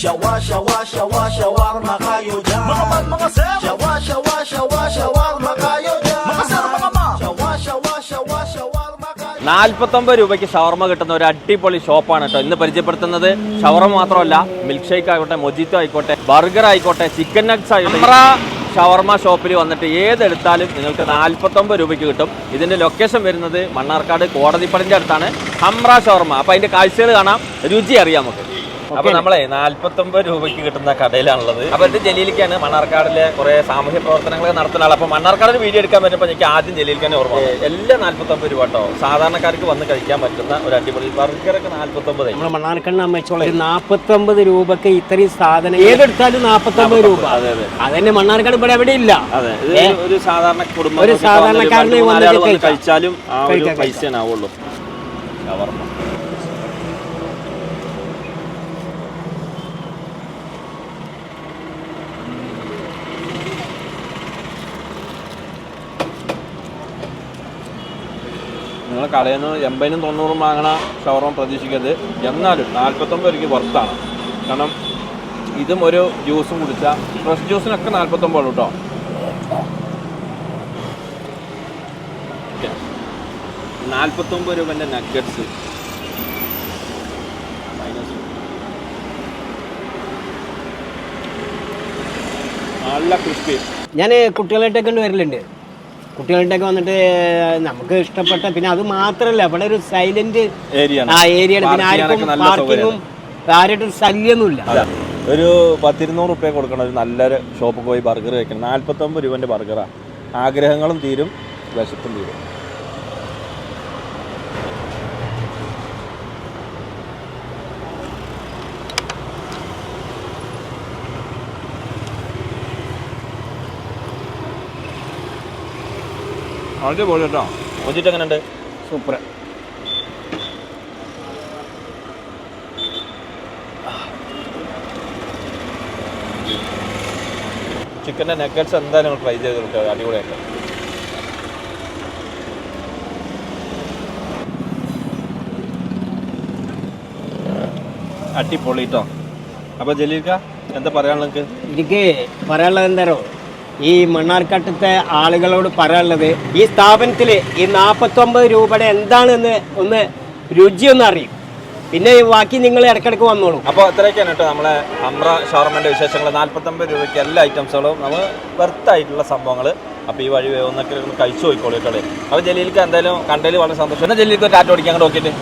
Shawa, shawa, shawa, shawarma kayo dyan. Mga man, mga sir. Shawa, shawa, shawa, shawarma kayo dyan. Mga sir, mga ma Shawa, shawa, shawa, shawarma kayo നാൽപ്പത്തൊമ്പത് രൂപയ്ക്ക് ഷവർമ കിട്ടുന്ന ഒരു അടിപൊളി ഷോപ്പാണ് കേട്ടോ. ഇന്ന് പരിചയപ്പെടുത്തുന്നത് ഷവർമ മാത്രമല്ല മിൽക്ക് ഷേക്ക് ആയിക്കോട്ടെ മൊജിറ്റോ ആയിക്കോട്ടെ ബർഗർ ആയിക്കോട്ടെ ചിക്കൻ നഗ്സ് ആയിക്കോട്ടെ ഹംറ ഷവർമ ഷോപ്പിൽ വന്നിട്ട് ഏതെടുത്താലും നിങ്ങൾക്ക് നാൽപ്പത്തൊമ്പത് രൂപയ്ക്ക് കിട്ടും. ഇതിന്റെ ലൊക്കേഷൻ വരുന്നത് മണ്ണാർക്കാട് കോടതിപ്പടിന്റെ അടുത്താണ്. ഹംറ ഷവർമ. അപ്പൊ അതിന്റെ കാഴ്ചകൾ കാണാം. രുചി അറിയാം നമുക്ക്. അപ്പൊ നമ്മളെ നാല്പത്തൊമ്പത് രൂപയ്ക്ക് കിട്ടുന്ന കടയിലാണുള്ളത് അപ്പൊ ഇത് ജലീലിക്കാണ് മണ്ണാർക്കാടിലെ കുറെ സാമൂഹ്യ പ്രവർത്തനങ്ങൾ നടത്തുന്ന ആൾ അപ്പൊ മണ്ണാർക്കാടിന് വീഡിയോ എടുക്കാൻ പറ്റുമ്പോൾ എനിക്ക് ആദ്യം ജലീലിക്കാനെ ഓർമ്മ എല്ലാം എല്ലാം നാല്പത്തൊമ്പത് രൂപ കേട്ടോ. സാധാരണക്കാർക്ക് വന്ന് കഴിക്കാൻ പറ്റുന്ന ഒരു അടിപൊളി ബർഗറൊക്കെ നാല്പത്തൊമ്പത്. നമ്മുടെ മണ്ണാർക്കാടിന് അമ്മച്ചോളം നാൽപ്പത്തി ഒമ്പത് രൂപക്ക് ഇത്രയും സാധനം ഏതെടുത്താലും നാപ്പത്തൊമ്പത് രൂപ. അതെ അതെ. അതന്നെ മണ്ണാർക്കാട് ഇവിടെ എവിടെ ഇല്ല. അതെ ഇത് ഒരു- സാധാരണ കുടുംബം ഒരു സാധാരണക്കാരന് കഴിച്ചാലും ആ ഒരു കഴിക്കാം, പൈസ ആവുള്ളൂ. ഷവർമ്മ നിങ്ങൾ കടയിൽ നിന്ന് എൺപതിനും തൊണ്ണൂറും വാങ്ങണ ഷവർമ പ്രതീക്ഷിക്കരുത്. എന്നാലും നാൽപ്പത്തൊമ്പത് രൂപയ്ക്ക് വർത്താണ് കാരണം ഇതും ഒരു ജ്യൂസും കുടിച്ചാൽ ഫ്രഷ് ജ്യൂസിനൊക്കെ നാൽപ്പത്തൊമ്പത് കേട്ടോ. നാൽപ്പത്തൊമ്പത് രൂപന്റെ നഗറ്റ്സ് നല്ല ക്രിസ്പി ഞാൻ കുട്ടികളായിട്ടൊക്കെ വരലുണ്ട്. കുട്ടികളായിട്ടൊക്കെ വന്നിട്ട് നമുക്ക് ഇഷ്ടപ്പെട്ട പിന്നെ അത് മാത്രമല്ല ഇവിടെ ഒരു സൈലന്റ് ഏരിയ ആ ഏരിയ പിന്നെ ആർക്കും പാർക്കിങ്ങും ആരായിട്ടും ശല്യമൊന്നുമില്ല. ഒരു പത്തിരുന്നൂറ് റുപ്യ കൊടുക്കണം ഒരു നല്ലൊരു ഷോപ്പിൽ പോയി ബർഗർ കഴിക്കണം നാൽപ്പത്തൊമ്പത് രൂപന്റെ ബർഗറാണ് ആഗ്രഹങ്ങളും തീരും വിശപ്പും തീരും. അടിപൊളി കേട്ടോ. ഒന്നിട്ട് എങ്ങനെയുണ്ട്? സൂപ്പർ. ചിക്കന്റെ നെക്കറ്റ്സ് എന്തായാലും നിങ്ങൾ ട്രൈ ചെയ്ത് നോക്കുക അടിപൊളിയായിട്ട്. അടിപൊളി കേട്ടോ അപ്പോൾ ജലീൽക്ക എന്താ പറയാനുള്ളത് എനിക്ക് പറയാനുള്ളത് എന്താണോ ഈ മണ്ണാർക്കാട്ടത്തെ ആളുകളോട് പറയാനുള്ളത് ഈ സ്ഥാപനത്തിൽ ഈ നാൽപ്പത്തൊമ്പത് രൂപയുടെ എന്താണെന്ന് ഒന്ന് രുചി ഒന്ന് അറിയും. പിന്നെ ബാക്കി നിങ്ങൾ ഇടയ്ക്കിടയ്ക്ക് വന്നോളൂ. അപ്പോൾ ഇത്രയൊക്കെയാണ് കേട്ടോ നമ്മളെ അമ്ര ഷവർമന്റെ വിശേഷങ്ങൾ നാൽപ്പത്തൊമ്പത് രൂപയ്ക്ക് എല്ലാ ഐറ്റംസുകളും നമ്മൾ വെർത്തായിട്ടുള്ള സംഭവങ്ങൾ അപ്പോൾ ഈ വഴി ഒന്നൊക്കെ ഒന്ന് കഴിച്ചു പോയിക്കോളൂ കേട്ടോ അപ്പോൾ ജലീലിക്ക് എന്തായാലും കണ്ടതിൽ വളരെ സന്തോഷം. എന്നാൽ ജലീലിക്ക് ടാറ്റ ഓടിക്കാൻ അങ്ങോട്ട് നോക്കിയിട്ട്.